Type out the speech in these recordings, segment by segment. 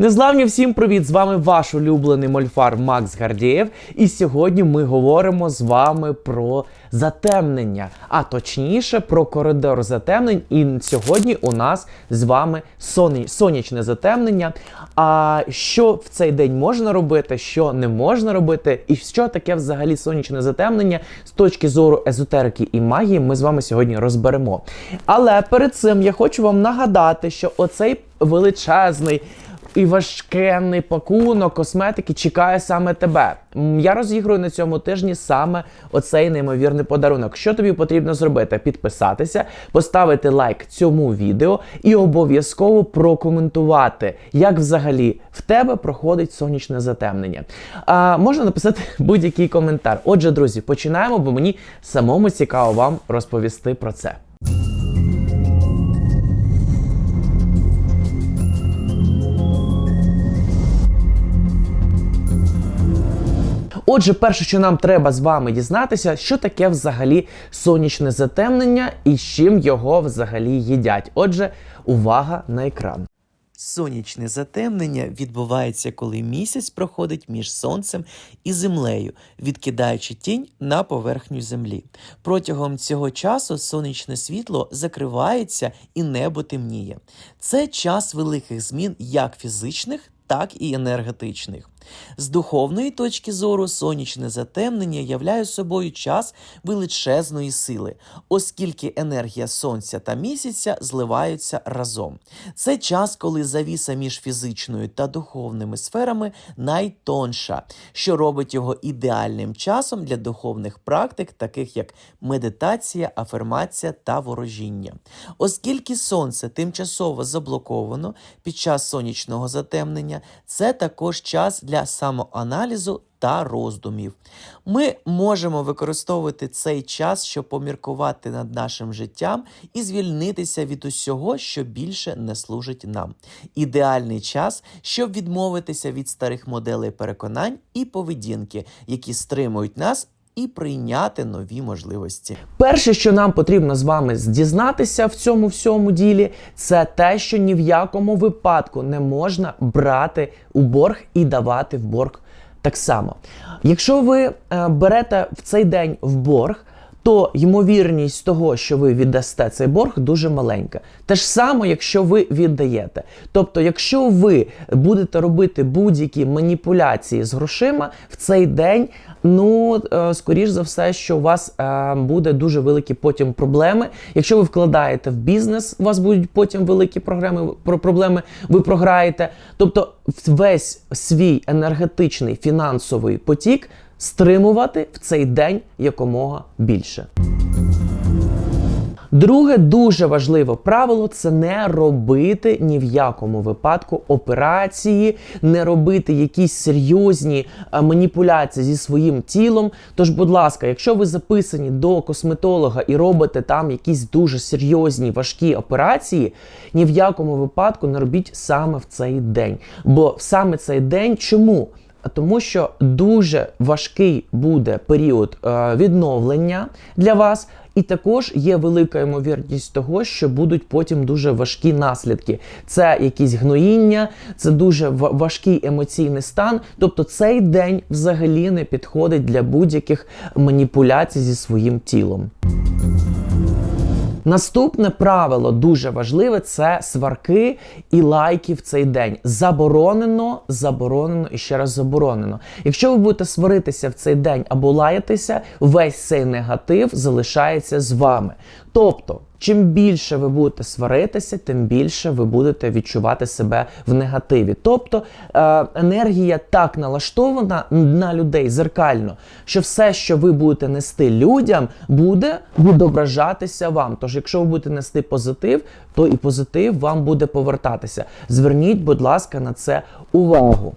Незламні всім привіт! З вами ваш улюблений мольфар Макс Гардієв. І сьогодні ми говоримо з вами про затемнення, а точніше про коридор затемнень. І сьогодні у нас з вами сонячне затемнення. А що в цей день можна робити, що не можна робити, і що таке взагалі сонячне затемнення з точки зору езотерики і магії, ми з вами сьогодні розберемо. Але перед цим я хочу вам нагадати, що оцей величезний і важкенний пакунок косметики чекає саме тебе. Я розіграю на цьому тижні саме оцей неймовірний подарунок. Що тобі потрібно зробити? Підписатися, поставити лайк цьому відео і обов'язково прокоментувати, як взагалі в тебе проходить сонячне затемнення. А, можна написати будь-який коментар. Отже, друзі, починаємо, бо мені самому цікаво вам розповісти про це. Отже, перше, що нам треба з вами дізнатися, що таке взагалі сонячне затемнення і з чим його взагалі їдять. Отже, увага на екран. Сонячне затемнення відбувається, коли місяць проходить між сонцем і землею, відкидаючи тінь на поверхню землі. Протягом цього часу сонячне світло закривається і небо темніє. Це час великих змін як фізичних, так і енергетичних. З духовної точки зору сонячне затемнення являє собою час величезної сили, оскільки енергія сонця та місяця зливаються разом. Це час, коли завіса між фізичною та духовними сферами найтонша, що робить його ідеальним часом для духовних практик, таких як медитація, афирмація та ворожіння. Оскільки сонце тимчасово заблоковано під час сонячного затемнення, це також час для самоаналізу та роздумів. Ми можемо використовувати цей час, щоб поміркувати над нашим життям і звільнитися від усього, що більше не служить нам. Ідеальний час, щоб відмовитися від старих моделей переконань і поведінки, які стримують нас. І прийняти нові можливості. Перше, що нам потрібно з вами дізнатися в цьому всьому ділі, це те, що ні в якому випадку не можна брати у борг і давати в борг так само. Якщо ви е, берете в цей день в борг, то ймовірність того, що ви віддасте цей борг, дуже маленька. Те ж саме, якщо ви віддаєте. Тобто, якщо ви будете робити будь-які маніпуляції з грошима в цей день, ну е, скоріш за все, що у вас е, буде дуже великі потім проблеми. Якщо ви вкладаєте в бізнес, у вас будуть потім великі програми, проблеми, ви програєте. Тобто, весь свій енергетичний фінансовий потік стримувати в цей день якомога більше. Друге дуже важливе правило це не робити ні в якому випадку операції, не робити якісь серйозні е, маніпуляції зі своїм тілом. Тож, будь ласка, якщо ви записані до косметолога і робите там якісь дуже серйозні важкі операції, ні в якому випадку не робіть саме в цей день. Бо саме цей день чому? Тому що дуже важкий буде період е, відновлення для вас, і також є велика ймовірність того, що будуть потім дуже важкі наслідки. Це якісь гноїння, це дуже важкий емоційний стан. Тобто цей день взагалі не підходить для будь-яких маніпуляцій зі своїм тілом. Наступне правило дуже важливе це сварки і лайки в цей день. Заборонено, заборонено і ще раз заборонено. Якщо ви будете сваритися в цей день або лаятися, весь цей негатив залишається з вами. Тобто, чим більше ви будете сваритися, тим більше ви будете відчувати себе в негативі. Тобто е, енергія так налаштована на людей зеркально, що все, що ви будете нести людям, буде відображатися вам. Тож, якщо ви будете нести позитив, то і позитив вам буде повертатися. Зверніть, будь ласка, на це увагу.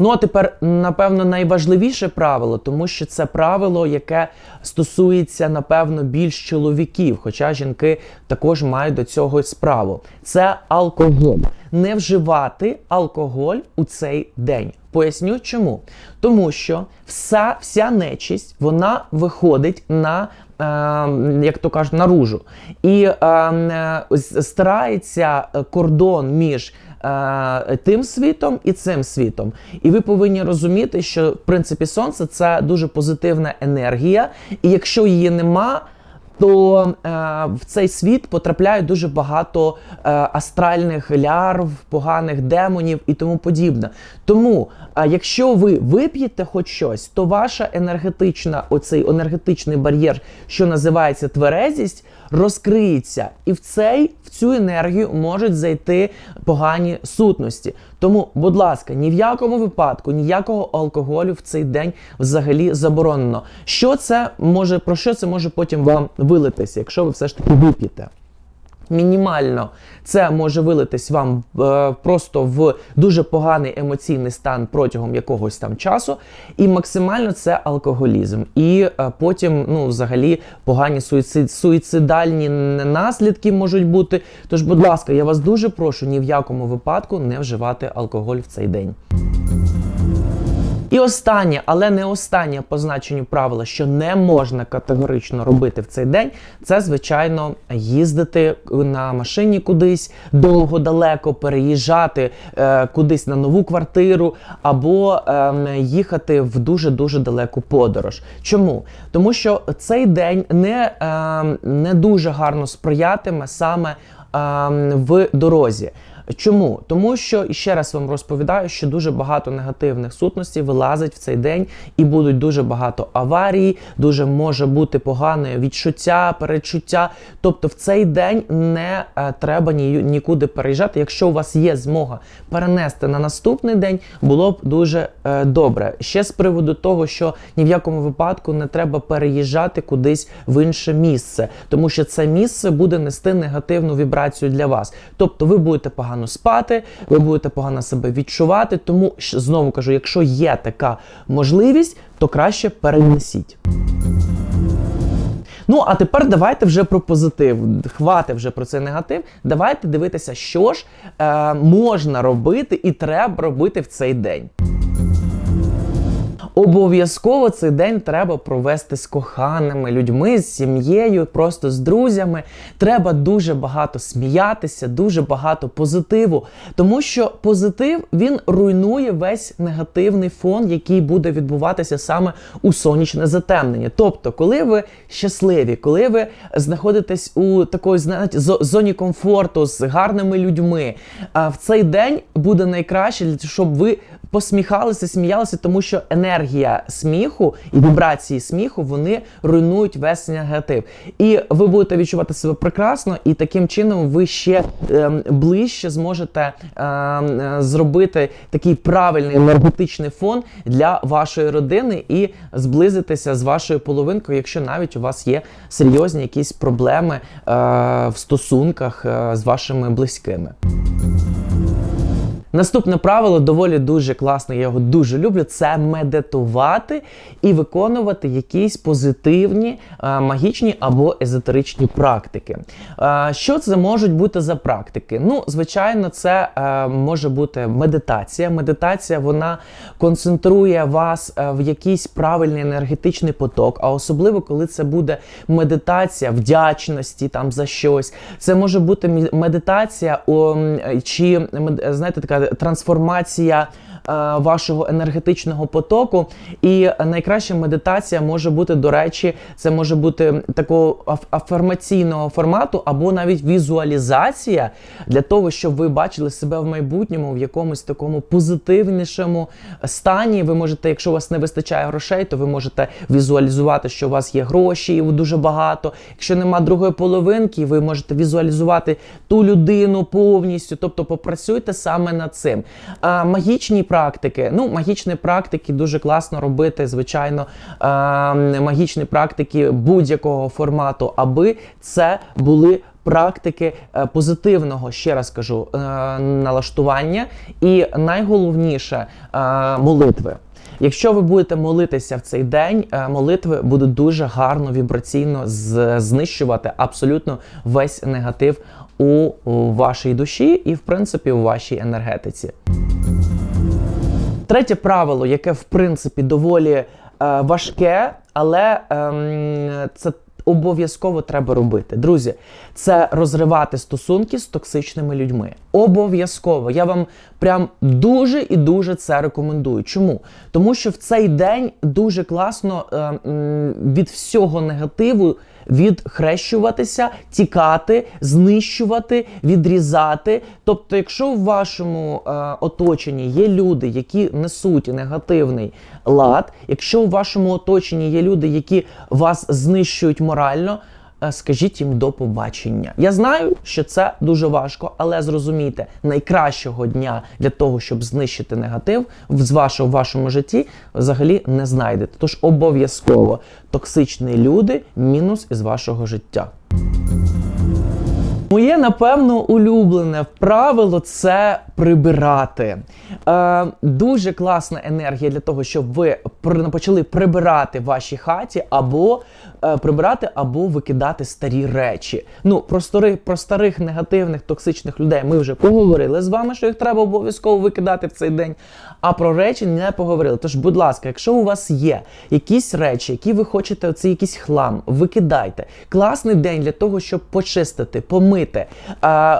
Ну а тепер, напевно, найважливіше правило, тому що це правило, яке стосується, напевно, більш чоловіків, хоча жінки також мають до цього справу. Це алкоголь. Не вживати алкоголь у цей день. Поясню чому. Тому що вся, вся нечисть вона виходить на. е, Як то кажуть, наружу. І е, е, старається кордон між е, тим світом і цим світом. І ви повинні розуміти, що в принципі сонце це дуже позитивна енергія, і якщо її нема. То е, в цей світ потрапляє дуже багато е, астральних лярв, поганих демонів і тому подібне. Тому, е, якщо ви вип'єте хоч щось, то ваша енергетична, оцей енергетичний бар'єр, що називається тверезість, розкриється, і в цей в цю енергію можуть зайти погані сутності. Тому, будь ласка, ні в якому випадку ніякого алкоголю в цей день взагалі заборонено. Що це може про що це може потім вам вилитися, якщо ви все ж таки вип'єте? Мінімально це може вилитись вам е, просто в дуже поганий емоційний стан протягом якогось там часу, і максимально це алкоголізм. І е, потім, ну, взагалі, погані суїцид, суїцидальні наслідки можуть бути. Тож, будь ласка, я вас дуже прошу ні в якому випадку не вживати алкоголь в цей день. І останнє, але не останнє по значенню правила, що не можна категорично робити в цей день, це звичайно їздити на машині кудись довго далеко, переїжджати е, кудись на нову квартиру, або е, їхати в дуже дуже далеку подорож. Чому? Тому що цей день не, е, не дуже гарно сприятиме саме е, в дорозі. Чому? Тому що і ще раз вам розповідаю, що дуже багато негативних сутностей вилазить в цей день, і будуть дуже багато аварій, дуже може бути погане відчуття, перечуття. Тобто в цей день не е, треба ні, нікуди переїжджати. Якщо у вас є змога перенести на наступний день, було б дуже е, добре. Ще з приводу того, що ні в якому випадку не треба переїжджати кудись в інше місце, тому що це місце буде нести негативну вібрацію для вас. Тобто ви будете погано спати, ви будете погано себе відчувати. Тому знову кажу, якщо є така можливість, то краще перенесіть. Ну, а тепер давайте вже про позитив. Хвати вже про цей негатив. Давайте дивитися, що ж е, можна робити і треба робити в цей день. Обов'язково цей день треба провести з коханими людьми, з сім'єю, просто з друзями. Треба дуже багато сміятися, дуже багато позитиву. Тому що позитив він руйнує весь негативний фон, який буде відбуватися саме у сонячне затемнення. Тобто, коли ви щасливі, коли ви знаходитесь у такої знаєте, зо- зоні комфорту з гарними людьми, в цей день буде найкраще, щоб ви посміхалися, сміялися, тому що енергія сміху і вібрації сміху вони руйнують весь негатив. І ви будете відчувати себе прекрасно, і таким чином ви ще ем, ближче зможете ем, е, зробити такий правильний енергетичний фон для вашої родини і зблизитися з вашою половинкою, якщо навіть у вас є серйозні якісь проблеми е, в стосунках е, з вашими близькими. Наступне правило доволі дуже класне, я його дуже люблю. Це медитувати і виконувати якісь позитивні, е, магічні або езотеричні практики. Е, що це можуть бути за практики? Ну, звичайно, це е, може бути медитація. Медитація вона концентрує вас в якийсь правильний енергетичний поток, а особливо коли це буде медитація вдячності там за щось. Це може бути медитація о, чи знаєте, така трансформація. е, Вашого енергетичного потоку, і найкраща медитація може бути, до речі, це може бути такого аф- формату, або навіть візуалізація для того, щоб ви бачили себе в майбутньому в якомусь такому позитивнішому стані. Ви можете, якщо у вас не вистачає грошей, то ви можете візуалізувати, що у вас є гроші і дуже багато. Якщо нема другої половинки, ви можете візуалізувати ту людину повністю. Тобто попрацюйте саме над цим. А, магічні практики. Ну, магічні практики дуже класно робити, звичайно, а, магічні практики будь-якого формату, аби це були. Практики е, позитивного, ще раз кажу, е, налаштування, і найголовніше е, молитви. Якщо ви будете молитися в цей день, е, молитви будуть дуже гарно вібраційно знищувати абсолютно весь негатив у, вашій душі і, в принципі, у вашій енергетиці. Третє правило, яке в принципі доволі е, важке, але е, це обов'язково треба робити. Друзі, це розривати стосунки з токсичними людьми. Обов'язково. Я вам прям дуже і дуже це рекомендую. Чому? Тому що в цей день дуже класно е, від всього негативу відхрещуватися, тікати, знищувати, відрізати. Тобто, якщо в вашому е, оточенні є люди, які несуть негативний лад, якщо в вашому оточенні є люди, які вас знищують морально. Е, Скажіть їм до побачення. Я знаю, що це дуже важко, але зрозумійте, найкращого дня для того, щоб знищити негатив з вашого в вашому житті, взагалі не знайдете. Тож обов'язково токсичні люди мінус із вашого життя. Моє, напевно, улюблене правило це прибирати. Е, дуже класна енергія для того, щоб ви почали прибирати в вашій хаті, або прибирати, або викидати старі речі. Ну, про старих, про старих негативних токсичних людей ми вже поговорили з вами, що їх треба обов'язково викидати в цей день. А про речі не поговорили. Тож, будь ласка, якщо у вас є якісь речі, які ви хочете, це якийсь хлам, викидайте. Класний день для того, щоб почистити, помити, е,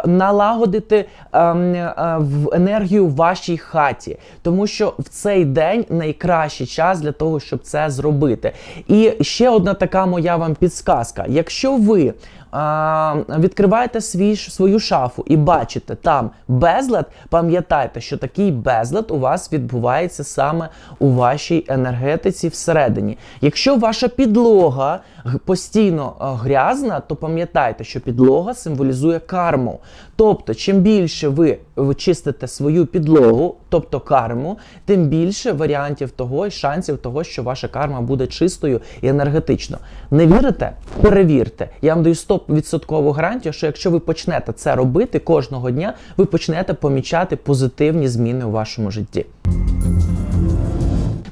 налагодити е, е, в енергію в вашій хаті. Тому що в цей день найкращий час для того, щоб це зробити. І ще одна така моя вам підсказка. Якщо ви а, відкриваєте свій, свою шафу і бачите там безлад, пам'ятайте, що такий безлад у вас відбувається саме у вашій енергетиці всередині. Якщо ваша підлога постійно грязна, то пам'ятайте, що підлога символізує карму. Тобто, чим більше ви ви чистите свою підлогу, тобто карму, тим більше варіантів того і шансів того, що ваша карма буде чистою і енергетично. Не вірите? Перевірте. Я вам даю 100% гарантію, що якщо ви почнете це робити кожного дня, ви почнете помічати позитивні зміни у вашому житті.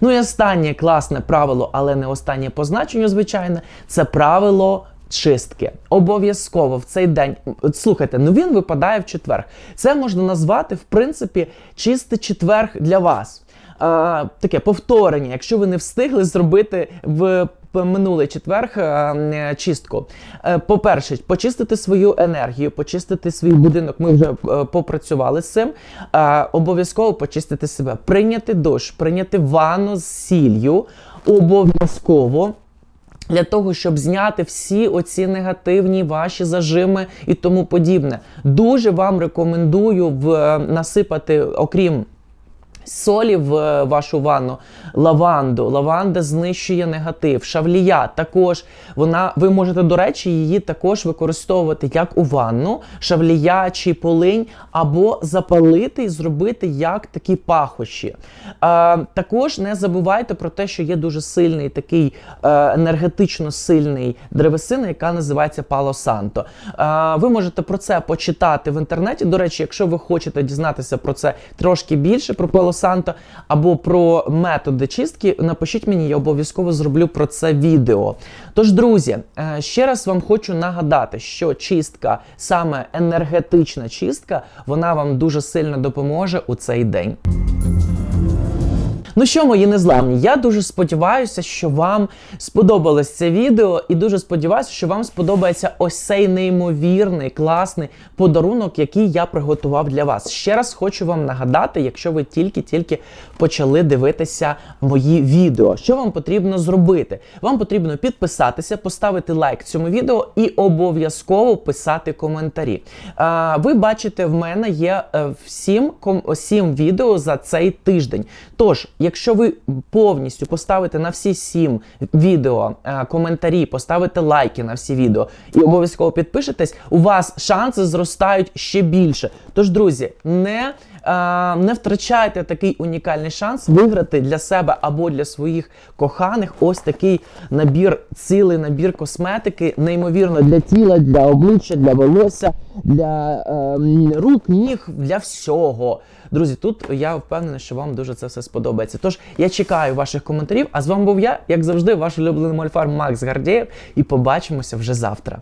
Ну і останнє класне правило, але не останнє по значенню, звичайно, це правило. Чистки обов'язково в цей день. Слухайте, ну він випадає в четвер. Це можна назвати, в принципі, чистий четверг для вас. А, таке повторення, якщо ви не встигли зробити в минулий четверг чистку. Е, По-перше, почистити свою енергію, почистити свій будинок. Ми вже е, попрацювали з цим. Обов'язково почистити себе, прийняти душ, прийняти ванну з сіллю. Обов'язково. Для того, щоб зняти всі оці негативні ваші зажими і тому подібне. Дуже вам рекомендую в, е, насипати, окрім солі в е, вашу ванну, лаванду. Лаванда знищує негатив. Шавлія також вона, ви можете, до речі, її також використовувати як у ванну, шавлія чи полинь, або запалити і зробити як такі пахощі. Е, також не забувайте про те, що є дуже сильний такий е, енергетично сильний древесина, яка називається Пало Санто. Е, ви можете про це почитати в інтернеті. До речі, якщо ви хочете дізнатися про це трошки більше, про Пало Санто або про методи чистки, напишіть мені, я обов'язково зроблю про це відео. Тож, друзі, е, ще раз вам хочу нагадати, що чистка, саме енергетична чистка, вона вам дуже сильно допоможе у цей день. Ну що, мої незламні, я дуже сподіваюся, що вам сподобалось це відео, і дуже сподіваюся, що вам сподобається ось цей неймовірний, класний подарунок, який я приготував для вас. Ще раз хочу вам нагадати, якщо ви тільки-тільки почали дивитися мої відео, що вам потрібно зробити? Вам потрібно підписатися, поставити лайк цьому відео і обов'язково писати коментарі. А, ви бачите, в мене є е, всім сім відео за цей тиждень. Тож, якщо ви повністю поставите на всі сім відео е, коментарі, поставите лайки на всі відео і обов'язково підпишетесь, у вас шанси зростають ще більше. Тож, друзі, не, е, не втрачайте такий унікальний шанс виграти для себе або для своїх коханих ось такий набір, цілий набір косметики, неймовірно для тіла, для обличчя, для волосся, для е, рук, ніг, для всього. Друзі, тут я впевнений, що вам дуже це все сподобається. Тож я чекаю ваших коментарів. А з вами був я, як завжди, ваш улюблений мольфар Макс Гардієв. І побачимося вже завтра.